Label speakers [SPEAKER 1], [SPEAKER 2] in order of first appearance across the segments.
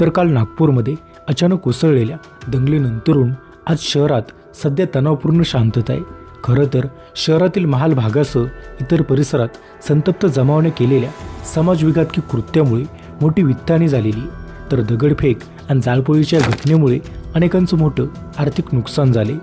[SPEAKER 1] तर काल नागपूरमध्ये अचानक उसळलेल्या दंगलीनंतरून आज शहरात सध्या तणावपूर्ण शांतता आहे. खरं तर शहरातील महाल भागासह इतर परिसरात संतप्त जमावाने केलेल्या समाजविघातकी कृत्यामुळे मोठी वित्ताने झालेली तर दगडफेक आणि जाळपोळीच्या घटनेमुळे अनेकांचं मोठं आर्थिक नुकसान झाले.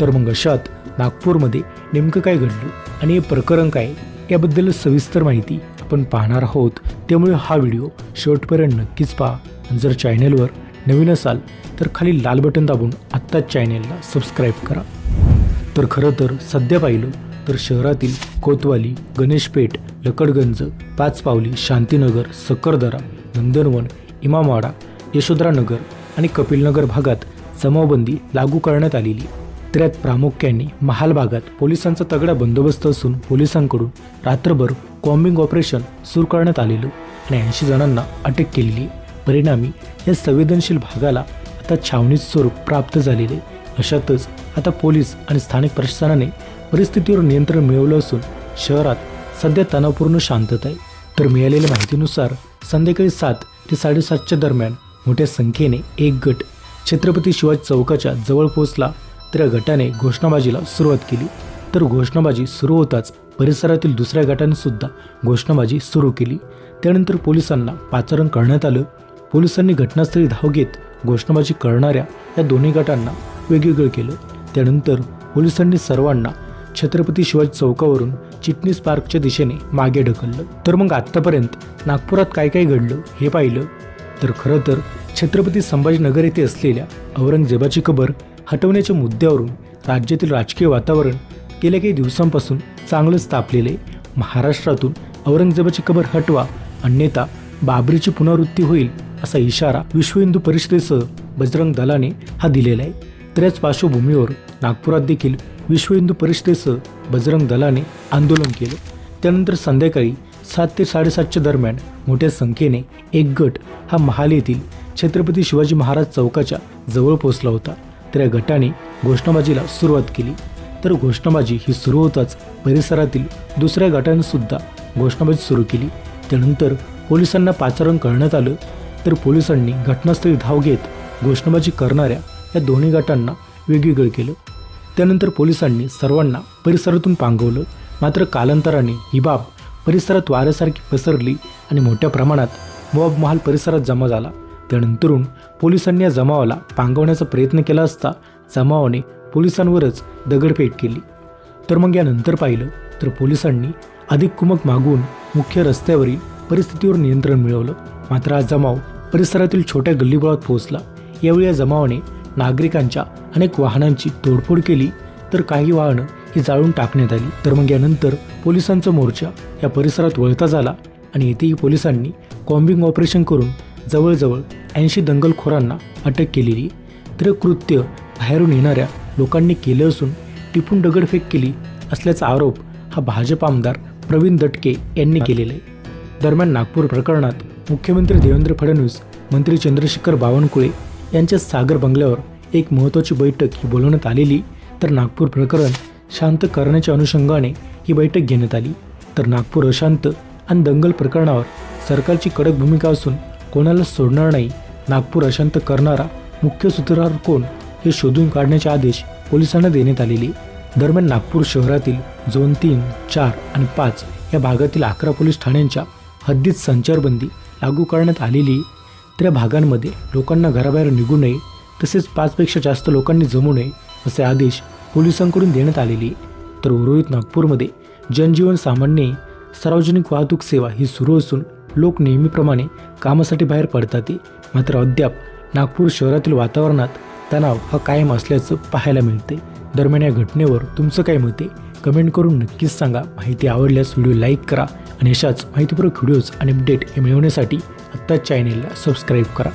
[SPEAKER 1] तर मग अशात नागपूरमध्ये नेमकं काय घडलं आणि हे प्रकरण काय याबद्दल सविस्तर माहिती आपण पाहणार आहोत. त्यामुळे हा व्हिडिओ शेवटपर्यंत नक्कीच पहा. आणि जर चॅनेलवर नवीन असाल तर खाली लाल बटन दाबून आत्ताच चॅनेलला सबस्क्राईब करा तर खरं तर सध्या पाहिलं तर शहरातील कोतवाली गणेशपेठ लकडगंज पाचपावली शांतीनगर सकरदरा नंदनवन इमामवाडा यशोधरानगर आणि कपिलनगर भागात जमावबंदी लागू करण्यात आलेली तर यात प्रामुख्याने महाल भागात पोलिसांचा तगडा बंदोबस्त असून पोलिसांकडून रात्रभर कॉम्बिंग ऑपरेशन सुरू करण्यात आलेलं आणि ऐंशी जणांना अटक केलेली आहे. परिणामी या संवेदनशील भागाला आता छावणीचं स्वरूप प्राप्त झालेले. अशातच आता पोलीस आणि स्थानिक प्रशासनाने परिस्थितीवर नियंत्रण मिळवलं असून शहरात सध्या तणावपूर्ण शांतता आहे. तर मिळालेल्या माहितीनुसार संध्याकाळी सात ते साडेसातच्या दरम्यान मोठ्या संख्येने एक गट छत्रपती शिवाजी चौकाच्या जवळ पोहोचला. तर या गटाने घोषणाबाजीला सुरुवात केली. तर घोषणाबाजी सुरू होताच परिसरातील दुसऱ्या गटाने सुद्धा घोषणाबाजी सुरू केली. त्यानंतर पोलिसांना पाचारण करण्यात आलं. पोलिसांनी घटनास्थळी धाव घेत घोषणाबाजी करणाऱ्या या दोन्ही गटांना वेगवेगळं केलं. त्यानंतर पोलिसांनी सर्वांना छत्रपती शिवाजी चौकावरून चिटणीस पार्कच्या दिशेने मागे ढकललं. तर मग आत्तापर्यंत नागपुरात काय काय घडलं हे पाहिलं? तर खरं तर छत्रपती संभाजीनगर येथे असलेल्या औरंगजेबाची कबर हटवण्याच्या मुद्द्यावरून राज्यातील राजकीय वातावरण गेल्या काही दिवसांपासून चांगलंच तापलेलं आहे. महाराष्ट्रातून औरंगजेबाची कबर हटवा अन्यथा बाबरीची पुनरावृत्ती होईल असा इशारा विश्व हिंदू परिषदेसह बजरंग दलाने हा दिलेला आहे. तर याच पार्श्वभूमीवर नागपुरात देखील विश्व हिंदू परिषदेसह बजरंग दलाने आंदोलन केलं. त्यानंतर संध्याकाळी सात ते साडेसातच्या दरम्यान मोठ्या संख्येने एक गट हा महाल येथील छत्रपती शिवाजी महाराज चौकाच्या जवळ पोहोचला होता. तर या गटाने घोषणाबाजीला सुरुवात केली. तर घोषणाबाजी ही सुरू होताच परिसरातील दुसऱ्या गटाने सुद्धा घोषणाबाजी सुरू केली. त्यानंतर पोलिसांना पाचारण करण्यात आलं. तर पोलिसांनी घटनास्थळी धाव घेत घोषणाबाजी करणाऱ्या या दोन्ही गटांना वेगवेगळं केलं. त्यानंतर पोलिसांनी सर्वांना परिसरातून पांगवलं. मात्र कालांतराने ही बाब परिसरात वाऱ्यासारखी पसरली आणि मोठ्या प्रमाणात मॉब महाल परिसरात जमा झाला. त्यानंतरून पोलिसांनी या जमावाला पांगवण्याचा प्रयत्न केला असता जमावाने पोलिसांवरच दगडफेक केली. तर मग यानंतर पाहिलं तर पोलिसांनी अधिक कुमक मागून मुख्य रस्त्यावरील परिस्थितीवर नियंत्रण मिळवलं. मात्र हा जमाव परिसरातील छोट्या गल्लीबोळात पोहोचला. यावेळी या जमावाने नागरिकांच्या अनेक वाहनांची तोडफोड केली तर काही वाहनं ही जाळून टाकण्यात आली. तर मग यानंतर पोलिसांचा मोर्चा या परिसरात वळता झाला आणि येथेही पोलिसांनी कॉम्बिंग ऑपरेशन करून जवळजवळ ऐंशी दंगलखोरांना अटक केलेली. तर कृत्य बाहेरून येणाऱ्या लोकांनी केलं असून टिपून दगडफेक केली असल्याचा आरोप हा भाजप आमदार प्रवीण दटके यांनी केलेला आहे. दरम्यान नागपूर प्रकरणात मुख्यमंत्री देवेंद्र फडणवीस मंत्री चंद्रशेखर बावनकुळे यांच्या सागर बंगल्यावर एक महत्त्वाची बैठक ही बोलवण्यात आलेली तर नागपूर प्रकरण शांत करण्याच्या अनुषंगाने ही बैठक घेण्यात आली. तर नागपूर अशांत आणि दंगल प्रकरणावर सरकारची कडक भूमिका असून कोणाला सोडणार नाही नागपूर अशांत करणारा मुख्य सूत्रधार कोण हे शोधून काढण्याचे आदेश पोलिसांना देण्यात आलेले. दरम्यान नागपूर शहरातील झोन तीन चार आणि पाच या भागातील अकरा पोलीस ठाण्यांच्या हद्दीत संचारबंदी लागू करण्यात आलेली त्या भागांमध्ये लोकांना घराबाहेर निघू नये तसेच पाचपेक्षा जास्त लोकांनी जमू नये असे आदेश पोलिसांकडून देण्यात आलेले. तर उर्वरित नागपूरमध्ये जनजीवन सामान्य सार्वजनिक वाहतूक सेवा ही सुरू असून लोक नेहमीप्रमाणे कामासाठी बाहेर पडतात. मात्र अद्याप नागपूर शहरातील वातावरणात तणाव हा कायम असल्याचं पाहायला मिळते. दरम्यान या घटनेवर तुमचं काय मत आहे? कमेंट करून नक्कीच सांगा. माहिती आवडल्यास व्हिडिओ लाईक करा आणि अशाच माहितीपूर्वक व्हिडिओज आणि अपडेट हे मिळवण्यासाठी आत्ताच चॅनेलला सबस्क्राईब करा.